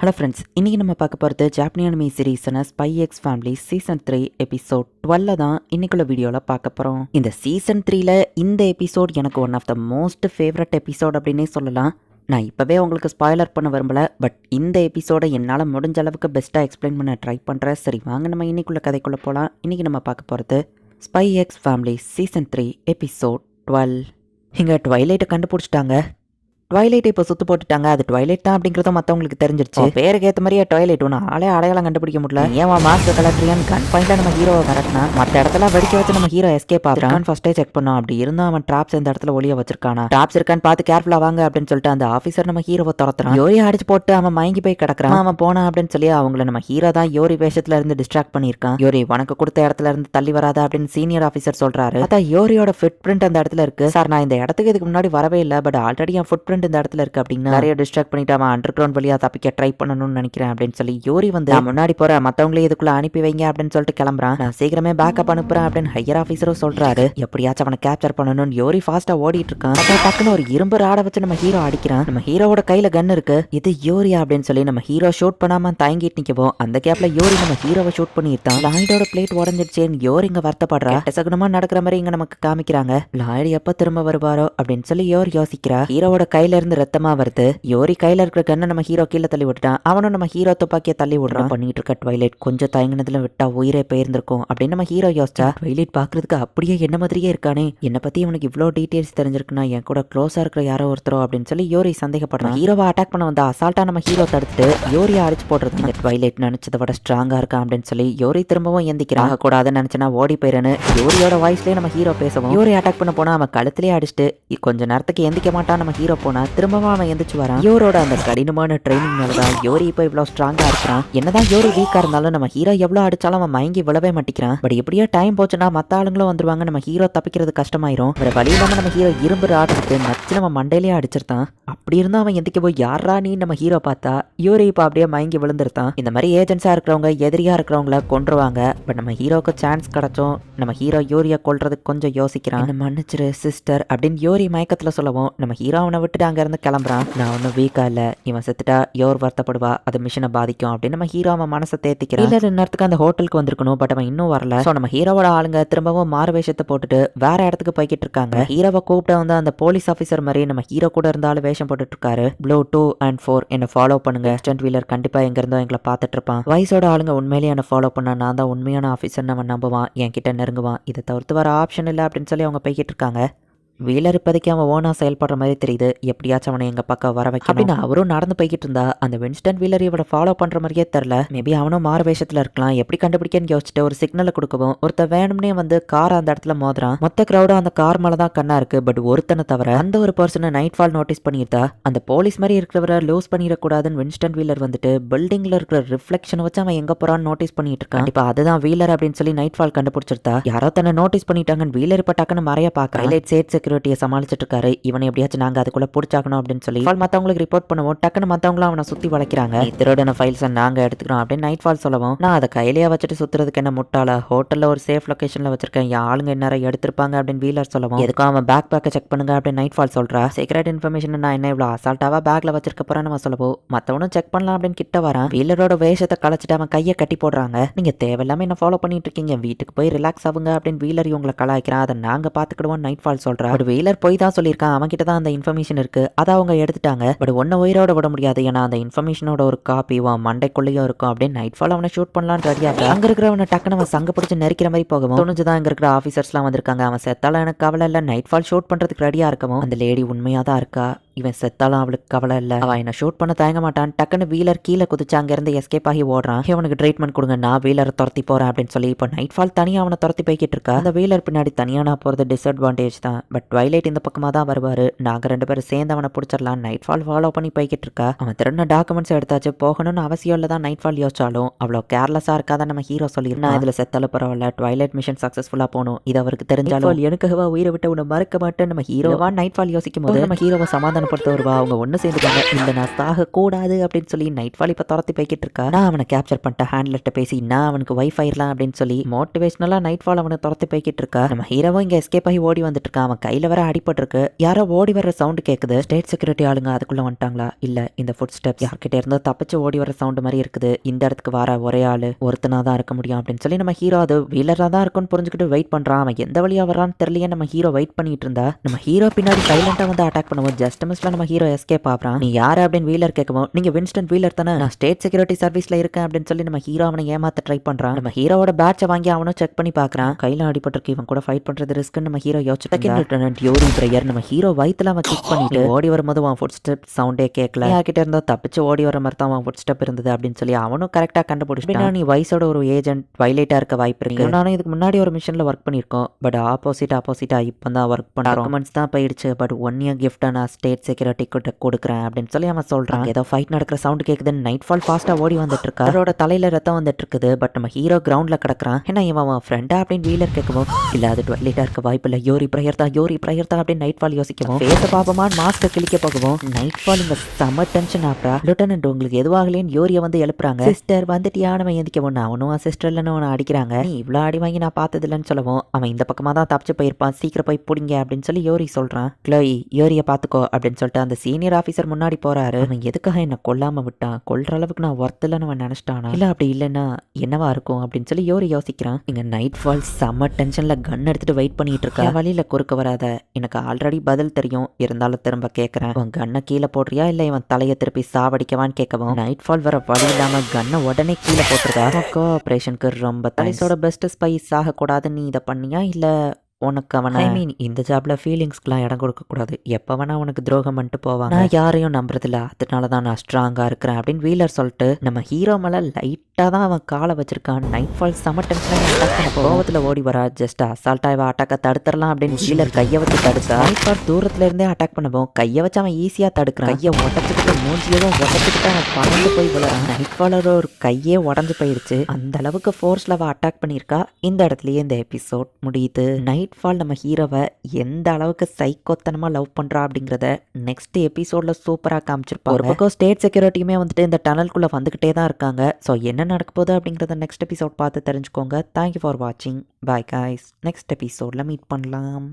Hello friends இன்றைக்கி நம்ம பார்க்க போகிறது ஜாப்னியானமி சீரீஸான Spy X Family season three episode டுவெல்ல தான் இன்னைக்குள்ள வீடியோவில் பார்க்க போகிறோம் இந்த சீசன் த்ரீல இந்த எபிசோட் எனக்கு one of the most favourite episode அப்படின்னே சொல்லலாம். நான் இப்போவே உங்களுக்கு ஸ்பாய்லர் பண்ண விரும்பல பட் இந்த எபிசோடை என்னால் முடிஞ்ச அளவுக்கு பெஸ்ட்டாக எக்ஸ்பிளைன் பண்ண ட்ரை பண்ணுறேன் சரி வாங்க நம்ம இன்னைக்குள்ள கதைக்குள்ளே போகலாம் இன்றைக்கி நம்ம பார்க்க போகிறது Spy X Family season three episode twelve இங்கே ட்வைலைட்டை கண்டுபிடிச்சிட்டாங்க. ட்வைலைட் இப்போ சுத்து போட்டுட்டாங்க. அது ட்வைலைட் தான் அப்படிங்கிறத மற்றவங்களுக்கு தெரிஞ்சிருச்சு. பேருக்கு ஏற்ற மாதிரியே ட்வைலைட் ஒன்று ஆளே அடையாளம் கண்டுபிடிக்க முடியல. ஏன் மாஸ்க் கலெக்டரியான் கன் பாயிண்ட்ல நம்ம ஹீரோவை கரெக்ட்னா மற்ற இடத்துல வெடிக்க வச்சு நம்ம ஹீரோ எஸ்கேப் ஆகிறான். ஃபர்ஸ்டே செக் பண்ணோம் அப்படி இருந்தா அவன் ட்ராப்ஸ் இந்த இடத்துல ஒளிய வச்சிருக்கானா? ட்ராப்ஸ் இருக்கான்னு பார்த்து கேர்ஃபுல்லா வாங்க அப்படின்னு சொல்லிட்டு அந்த ஆஃபீஸர் நம்ம ஹீரோவை துரத்துறான். யோரி அடிச்சு போட்டு அவன் மயங்கி போய் கிடக்குறான். அவன் போனான் அப்படின்னு சொல்லி அவங்கள நம்ம ஹீரோ தான் யோரி வேஷத்துல இருந்து டிஸ்ட்ராக்ட் பண்ணியிருக்கான். யோரி உனக்கு கொடுத்த இடத்துல இருந்து தள்ளி வராத அப்படின்னு சீனியர் ஆஃபீஸர் சொல்றாரு. அதான் யோரியோட ஃபுட் பிரிண்ட் அந்த இடத்துல இருக்கு. சார் நான் இந்த இடத்துக்கு இதுக்கு முன்னாடி வரவே இல்லை பட் ஆல்ரெடி என் ஃபுட் பிரிண்ட் இந்த இடத்துல இருக்கு அப்படின்னு நிறைய டிஸ்ட்ராக்ட் பண்ணிட்டு அவன் அண்டர் கிரவுண்ட் வழியா தப்பிக்க ட்ரை பண்ணணும்னு நினைக்கிறேன் அப்படின்னு சொல்லி யோரி வந்து "நான் முன்னாடி போறேன் மத்தவங்களே இதுக்குள்ள அனுப்பி வைங்க அப்படின்னு சொல்லிட்டு கிளம்புறான். நான் சீக்கிரமே பேக்கப் அனுப்புறேன் அப்படின்னு ஹையர் ஆஃபீஸரும் சொல்றாரு. எப்படியாச்சும் அவனை கேப்சர் பண்ணணும்னு யோரி ஃபாஸ்டா ஓடிட்டு இருக்கான். டக்குன்னு ஒரு இரும்பு ராட வச்சு நம்ம ஹீரோ அடிக்கிறான். நம்ம ஹீரோவோட கையில கன் இருக்கு. இது யோரியா அப்படின்னு சொல்லி நம்ம ஹீரோ ஷூட் பண்ணாம தயங்கிட்டு நிக்கவும் அந்த கேப்ல யோரி நம்ம ஹீரோவை ஷூட் பண்ணியிருந்தான். லாய்டோட பிளேட் உடஞ்சிருச்சேன்னு யோரி இங்க வருத்தப்படுறா. சகுனமா நடக்கிற மாதிரி இங்க நமக்கு காமிக்கிறாங்க. லாய்டு எப்ப திரும்ப வருவாரோ அப்படின்னு சொல்லி யோர் யோசிக்கிறா. ஹீரோவோட கையில இருந்து ரத்தமா வருது. யோரி கையில இருக்கிற கண்ணை நம்ம ஹீரோ கீழே தள்ளி விட்டுட்டான். அவனும் நம்ம ஹீரோ துப்பாக்கியை தள்ளி விடுறான். பண்ணிட்டு இருக்க ட்வைலைட் கொஞ்சம் தயங்கினதுல விட்டா உயிரே போயிருந்திருக்கும் அப்படின்னு நம்ம ஹீரோ யோசிச்சா ட்வைலைட் பாக்குறதுக்கு அப்படியே என்ன மாதிரியே இருக்கானே. என்னை பத்தி இவனுக்கு இவ்வளோ டீடைல்ஸ் தெரிஞ்சிருக்குன்னா என் கூட க்ளோஸா இருக்கிற யாரோ ஒருத்தரோ அப்படின்னு சொல்லி யோரி சந்தேகப்படுறான். ஹீரோவை அட்டாக் பண்ண வந்த அசால்ட்டா நம்ம ஹீரோ தடுத்துட்டு யோரியை அடிச்சு போடுறது இந்த ட்வைலைட் நினைச்சதை விட ஸ்ட்ராங்கா இருக்கான் அப்படின்னு சொல்லி யோரி திரும்பவும் எந்திக்கிறான். கூடாதுன்னு நினைச்சனா ஓடி போயிரன்னு யோரியோட வாய்ஸ்லயே நம்ம ஹீரோ பேசவும். யோரி அட்டாக் பண்ண போனா அவன் கழுத்திலே அடிச்சுட்டு இ- கொஞ்ச நேரத்துக்கு எந்திக்க மாட்டான் நம்ம ஹீரோ போனா திரும்பவும் அவன் எந்திரிச்சு வரான். யோரோட அந்த கடினமான ட்ரைனிங்னால தான் யோரி இப்போ இவ்வளோ ஸ்ட்ராங்கா இருக்கிறான். என்னதான் யோரி வீக்கா இருந்தாலும் நம்ம ஹீரோ எவ்வளவு அடிச்சாலும் அவன் மயங்கி விழவே மாட்டேங்கிறான் பட் எப்படியோ டைம் போச்சுன்னா மத்த ஆளுங்களும் வந்துருவாங்க. நம்ம ஹீரோ தப்பிக்கிறது கஷ்டமாயிரும். வேற வழி இல்லாம நம்ம ஹீரோ இரும்பு ஆடுறது நச்சு நம்ம மண்டையிலேயே அடிச்சிருந்தான். அப்படி இருந்தா அவன் எந்திக்க போய் யாரா நீ நம்ம ஹீரோ பார்த்தா? யோரி இப்போ அப்படியே மயங்கி விழுந்திருத்தான் இந்த மாதிரி ஏஜென்ட்ஸா இருக்கிறவங்க எதிரியா இருக்கிறவங்கள கொன்றுவாங்க. பட் நம்ம ஹீரோக்கு சான்ஸ் கிடைச்சும் நம்ம ஹீரோ யோரியை கொல்றதுக்கு கொஞ்சம் யோசிக்கிறான். மன்னிச்சிரு சிஸ்டர் அப்படின்னு யோரி மயக்கத்துல சொல்லவும் நம்ம ஹீரோ அவனை விட்டுட்டு அங்க இருந்து கிளம்புறான். நான் ஒன்றும் வீக்கா இல்ல. இவன் செத்துட்டா யோர் வருத்தப்படுவா? அது மிஷனை பாதிக்கும் அப்படின்னு நம்ம ஹீரோ அவன் மனசை தேத்திக்கிறான். இல்ல நேரத்துக்கு அந்த ஹோட்டலுக்கு வந்திருக்கணும் பட் அவன் இன்னும் வரல. ஸோ நம்ம ஹீரோவோட ஆளுங்க திரும்பவும் மாறு வேஷத்தை போட்டுட்டு வேற இடத்துக்கு போய்கிட்டு இருக்காங்க. ஹீரோவை கூப்பிட்டு வந்து அந்த போலீஸ் ஆஃபீஸர் மாதிரி நம்ம ஹீரோ கூட இருந்தாலும் வேஷம் போட்டுட்டு இருக்காரு. ப்ளூ டூ அண்ட் ஃபோர் என்னை ஃபாலோ பண்ணுங்க. ஸ்டன்ட் வீலர் கண்டிப்பா எங்க இருந்தோ எங்களை பார்த்துட்டு இருப்பான். வயசோட ஆளுங்க உண்மையிலேயே என்ன ஃபாலோ பண்ணா நான் தான் உண்மையான ஆஃபீஸர் அவன் நம்புவான். என் கிட்ட நெருங்குவான். இதை தவிர்த்து வர ஆப்ஷன் இல்லை அப்படின்னு சொல்லி அவங்க போய்கிட்டு இருக்காங்க. வீலர் இப்போதைக்கு அவன் ஓனா செயல்படுற மாதிரி தெரியுது. எப்படியாச்சும் அவனை எங்க பக்கம் வர வைக்க அப்படின்னு அவரும் நடந்து போய்கிட்டு இருந்தா அந்த வின்ஸ்டன் வீலர் இவனை ஃபாலோ பண்ற மாதிரியே தெரில. மேபி அவனும் மாறு வேஷத்துல இருக்கலாம். எப்படி கண்டுபிடிக்கன்னு யோசிச்சுட்டு ஒரு சிக்னலை கொடுக்கவும் ஒருத்தன் வேணும்னே வந்து கார் அந்த இடத்துல மோதுறான். மொத்த கிரௌடும் அந்த கார் மேல தான் கண்ணா இருக்கு. பட் ஒருத்தனை தவிர அந்த ஒரு பர்சனை நைட் ஃபால் நோட்டீஸ் பண்ணியிருந்தா அந்த போலீஸ் மாதிரி இருக்கிறவரை லூஸ் பண்ணிடக்கூடாதுன்னு வின்ஸ்டன் வீலர் வந்துட்டு பில்டிங்ல இருக்கிற ரிஃப்ளெக்ஷன் வச்சு அவன் எங்க போறான்னு நோட்டீஸ் பண்ணிட்டு இருக்கான். இப்ப அதுதான் வீலர் அப்படின்னு சொல்லி நைட் ஃபால் கண்டுபிடிச்சிருந்தா யாரோ தன்னை நோட்டீஸ் பண்ணிட்டாங்கன்னு வீலர் இப்ப டக்குன்னு மறைய பார்க்க ஹைலைட் சேட் செக்யூரிட்டியை சமாளிச்சிட்டு இருக்காரு இவனை எப்படியாச்சும் நாங்க அதுக்குள்ளே பிடிச்சாக்கணும் அப்படின்னு சொல்லி ஃபால் மத்தவங்களுக்கு ரிப்போர்ட் பண்ணுவோம். டக்குன்னு மத்தவங்களும் அவனை சுற்றி வளைக்கிறாங்க. திருடன ஃபைல்ஸை நாங்கள் எடுத்துக்கிறோம் அப்படின்னு நைட் ஃபால் சொல்லவும் நான் அதை கையிலேயே வச்சுட்டு சுத்துறதுக்கு என்ன முட்டாள? ஹோட்டலில் ஒரு சேஃப் லொக்கேஷனில் வச்சிருக்கேன். என் ஆளுங்க என்ன எடுத்திருப்பாங்க அப்படின்னு வீலர் சொல்லவும் எதுக்கும் அவன் பேக் பேக்கை செக் பண்ணுங்க அப்படின்னு நைட் ஃபால் சொல்றா. சீக்ரெட் இன்ஃபர்மேஷன் நான் என்ன இவ்வளோ அசால்ட்டாவா பேக்ல வச்சிருக்க போகிறேன் நம்ம சொல்லவோ? மத்தவனும் செக் பண்ணலாம் அப்படின்னு கிட்ட வரான். வீலரோட வேஷத்தை கலைச்சிட்டு அவன் கையை கட்டி போடுறாங்க. நீங்க தேவையில்லாம என்ன ஃபாலோ பண்ணிட்டு இருக்கீங்க. வீட்டுக்கு போய் ரிலாக்ஸ் ஆகுங்க அப்படின்னு வீலர் இவங்களை கலாய்க்கிறான். அதை நாங்க பார்த்துக்கிடுவோம் நைட் ஃபால் சொல்கிறா பட் வீலர் போய் தான் சொல்லியிருக்கான் அவன் தான் அந்த இன்ஃபர்மேஷன் இருக்கு. அதை அவங்க எடுத்துட்டாங்க. பட் ஒன்ன உயிரோட விட முடியாது. ஏன்னா அந்த இன்ஃபர்மேஷனோட ஒரு காப்பி உன் மண்டைக்குள்ளேயும் இருக்கும். அப்படின்னு நைட் ஃபால் அவனை ஷூட் பண்ணலாம்னு ரெடியாக அங்க இருக்கிறவனை டக்குன்னு அவன் சங்க பிடிச்சி நெரிக்கிற மாதிரி போகவும் துணிஞ்சுதான் இங்க இருக்கிற ஆஃபீஸர்ஸ்லாம் வந்திருக்காங்க. அவன் செத்தால எனக்கு கவலை இல்லை. நைட் ஃபால் ஷூட் பண்றதுக்கு ரெடியா இருக்கவும் அந்த லேடி உண்மையாக தான் இருக்கா? இவன் செத்தாலும் அவளுக்கு கவலை இல்லை. அவன் என்ன ஷூட் பண்ண தயங்க மாட்டான். டக்குன்னு வீலர் கீழே குதிச்சு அங்கிருந்து எஸ்கேப் ஆகி ஓடுறான். இவனுக்கு ட்ரீட்மெண்ட் கொடுங்க. நான் வீலரை துரத்தி போறேன் அப்படின்னு சொல்லி இப்போ நைட் ஃபால் தனியாக அவனை துரத்தி போய்கிட்டு இருக்கா. அந்த வீலர் பின்னாடி தனியாக நான் போறது டிஸ்அட்வான்டேஜ் தான். பட் ட்வைலைட் இந்த பக்கமாக தான் வருவாரு. நாங்க ரெண்டு பேரும் சேர்ந்து அவனை பிடிச்சிடலாம். நைட் ஃபால் ஃபாலோ பண்ணி போய்கிட்டு இருக்கா. அவன் திருடின டாக்குமெண்ட்ஸ் எடுத்தாச்சு. போகணும்னு அவசியம் இல்லை தான் நைட் ஃபால் யோசிச்சாலும். அவ்வளோ கேர்லெஸ்ஸாக இருக்காத நம்ம ஹீரோ சொல்லியிருந்தா இதில் செத்தாலும் பரவாயில்ல. ட்வைலைட் மிஷன் சக்ஸஸ்ஃபுல்லாக போகணும். இது அவருக்கு தெரிஞ்சாலும். எனக்காகவா உயிரை விட்டு உன்னை மறக்க மாட்டேன் நம்ம ஹீரோவா நைட் ஃபால் யோசிக்கும் போது நம்ம ஹீரோவை சமாதானப்படுத்த வருவா அவங்க ஒன்று சேர்ந்துக்காங்க இந்த நான் சாக கூடாது அப்படின்னு சொல்லி நைட் ஃபால் இப்போ துரத்தி போய்கிட்டு இருக்கா? நான் அவனை கேப்சர் பண்ணிட்டேன். ஹேண்ட்லெட்ட பேசி நான் அவனுக்கு வைஃப் ஆயிரலாம் அப்படின்னு சொல்லி மோட்டிவேஷனலாக நைட் ஃபால் அவனை துரத்தி போய்கிட்டு இருக்கா? நம்ம ஹீரோவும் இங்கே எஸ்கேப் ஆகி ஓடி வந்துட்டு இருக்கான். அவன் கையில் வர அடிபட்டிருக்கு. யாரோ ஓடி வர சவுண்டு கேட்குது ஸ்டேட் செக்யூரிட்டி ஆளுங்க அதுக்குள்ள வந்துட்டாங்களா? இல்லை இந்த ஃபுட் ஸ்டெப் யார்கிட்ட இருந்தோ தப்பிச்சு ஓடி வர சவுண்டு மாதிரி இருக்குது. இந்த இடத்துக்கு வர ஒரே ஆளு. ஒருத்தனா தான் இருக்க முடியும் அப்படின்னு சொல்லி நம்ம ஹீரோ அது வீலராக தான் இருக்கும்னு புரிஞ்சுக்கிட்டு வெயிட் பண்றான். அவன் எந்த வழியாக வரான்னு தெரியலையே. நம்ம ஹீரோ வெயிட் பண்ணிட்டு இருந்தா நம்ம ஹீரோ பின்னாடி சைலண்டாக வந்து அட்டாக் பண்ணுவோம். ஜஸ்ட் மிஸ்ல நம்ம ஹீரோ எஸ்கேப் ஆகிறான். நீ யாரு அப்படின்னு வீலர் கேட்கவும் நீங்க வின்ஸ்டன் வீலர் தானே? நான் ஸ்டேட் செக்யூரிட்டி சர்வீஸ்ல இருக்கேன் அப்படின்னு சொல்லி நம்ம ஹீரோ அவனை ஏமாத்த ட்ரை பண்றான். நம்ம ஹீரோவோட பேட்சை வாங்கி அவனும் செக் பண்ணி பார்க்கறான். கையில அடிபட்டிருக்கு இவன் கூட ஃபைட் பண்றது ரிஸ்க்னு நம்ம ஹீரோ யோசிச்சு யோரி பிரேயர் நம்ம ஹீரோ வயித்துல அவன் கிக் பண்ணிட்டு ஓடி வரும்போது அவன் ஃபுட் ஸ்டெப் சவுண்டே கேட்கல யார்கிட்ட இருந்தோ தப்பிச்சு ஓடி வர மாதிரி தான் அவன் ஃபுட் ஸ்டெப் இருந்தது அப்படின்னு சொல்லி அவனும் கரெக்டாக கண்டுபிடிச்சிட்டான். நீ வயசோட ஒரு ஏஜென்ட் வைலேட்டா இருக்க வாய்ப்பு இருக்கு. நானும் இதுக்கு முன்னாடி ஒரு மிஷன்ல ஒர்க் பண்ணியிருக்கோம். பட் ஆப்போசிட் ஆப்போசிட்டா இப்போ தான் ஒர்க் பண்ண டாக்குமெண்ட்ஸ் தான் போயிடுச்சு. பட் ஒன் இயர் கிஃப்ட்டை நான் ஸ்டேட் செக்யூரிட்டி கிட்ட கொடுக்குறேன் அப்படின்னு சொல்லி அவன் சொல்றான். ஏதோ ஃபைட் நடக்கிற சவுண்ட் கேட்குதுன்னு நைட் ஃபால் ஃபாஸ்டா ஓடி வந்துட்டு இருக்கா அவரோட தலையில ரத்தம் வந்துட்டு இருக்குது பட் நம்ம ஹீரோ கிரவுண்ட்ல கிடக்குறான். ஏன்னா இவன் அவன் ஃப்ரெண்டா அப்படின்னு வீலர் கேட்கவும் இல்ல அது டுவெல்லைட்டா இருக்க வாய்ப்பு இல்லை. யோரி பிரயர் தான் யோரி பிரயர் தான் அப்படின்னு நைட் ஃபால் யோசிக்கவும் பேச பாப்பமா மாஸ்க் கிளிக்க போகவும் நைட் ஃபால் இங்க செம டென்ஷன் ஆப்ரா லிeutenant உங்களுக்கு எதுவாகலேன்னு யோரிய வந்து எழுப்புறாங்க. சிஸ்டர் வந்துட்டியானவன் எந்திக்கவும் அவனும் சிஸ்டர் இல்லைன்னு அவனை அடிக்கிறாங்க. நீ இவ்வளோ அடி வாங்கி நான் பார்த்தது இல்லைன்னு சொல்லவும் அவன் இந்த பக்கமாக தான் தப்பிச்சு போயிருப்பான். சீக்கிரம் போய் பிடிங்க அப்படின்னு சொல்லி யோரி சொல்றான். க்ளோயி யோரிய பார்த்துக்கோ அப்படின்னு சொல்லிட்டு அந்த சீனியர் ஆஃபீஸர் முன்னாடி போறாரு. அவன் எதுக்காக என்ன கொல்லாம விட்டான் கொல்ற அளவுக்கு நான் ஒர்த் இல்லைன்னு அவன் நினைச்சிட்டானா? இல்ல அப்படி இல்லைன்னா என்னவா இருக்கும் அப்படின்னு சொல்லி யோரி யோசிக்கிறான். இங்க நைட் ஃபால் செம்ம டென்ஷன்ல கன் எடுத்துட்டு வெயிட் பண்ணிட்டு இருக்கா? வழியில குறுக்க வராத. எனக்கு ஆல்ரெடி பதில் தெரியும். இருந்தாலும் திரும்ப கேட்கறேன் உன் கண்ணை கீழே போடுறியா? இல்ல இவன் தலையை திருப்பி சாவடிக்கவான்னு கேட்கவும் நைட் ஃபால் வர வழி இல்லாம கண்ணை உடனே கீழே போட்டுருக்கா? கோஆபரேஷனுக்கு ரொம்ப தனிசோட பெஸ்ட் ஸ்பைஸ் ஆகக்கூடாதுன்னு நீ இதை பண்ணியா? இல்ல உனக்கு அவன் ஐ மீன் இந்த ஜாப்ல ஃபீலிங்ஸ்க்குலாம் இடம் கொடுக்க கூடாது எப்போ வேணா உனக்கு துரோகம் பண்ணிட்டு போவாங்க. நான் யாரையும் நம்புறதில்ல. அதனால தான் நான் ஸ்ட்ராங்கா இருக்கிறேன் அப்படின்னு வீலர் சொல்லிட்டு நம்ம ஹீரோ மேல லைட்டா தான் அவன் காலை வச்சிருக்கான். நைட் ஃபால் செம டென்ஷன் அட்டாக் பண்ண கோவத்துல ஓடி வரா ஜஸ்ட் அசால்ட்டா இவ அட்டாக்க தடுத்துடலாம் அப்படின்னு வீலர் கையை வச்சு தடுத்தா நைட் ஃபால் தூரத்துல இருந்தே அட்டாக் பண்ணுவோம் கையை வச்சு அவன் ஈஸியா தடுக்கிறான். கையை உடச்சிக்கிட்டு மூஞ்சியதும் உடச்சிக்கிட்டு அவன் பறந்து போய் விழுறான். நைட் ஃபாலோட ஒரு கையே உடஞ்சு போயிருச்சு. அந்த அளவுக்கு ஃபோர்ஸ்ல அவ அட்டாக் பண்ணியிருக்கா. இந்த இடத்துலயே இந்த எபிசோட் முடியுது. நைட் ஃபால் நம்ம ஹீரோவை எந்த அளவுக்கு சைக்கோத்தனமாக லவ் பண்ணுறா அப்படிங்கிறத நெக்ஸ்ட் எபிசோட்ல சூப்பராக காமிச்சிருப்பாங்க. ஒரு பக்கம் ஸ்டேட் செக்யூரிட்டியுமே வந்துட்டு இந்த டனல்குள்ளே வந்துகிட்டே தான் இருக்காங்க. ஸோ என்ன நடக்க போகுது அப்படிங்கிறத நெக்ஸ்ட் எபிசோட் பார்த்து தெரிஞ்சுக்கோங்க. தேங்க்யூ ஃபார் வாட்சிங் பாய் காய்ஸ் நெக்ஸ்ட் எபிசோடில் மீட் பண்ணலாம்.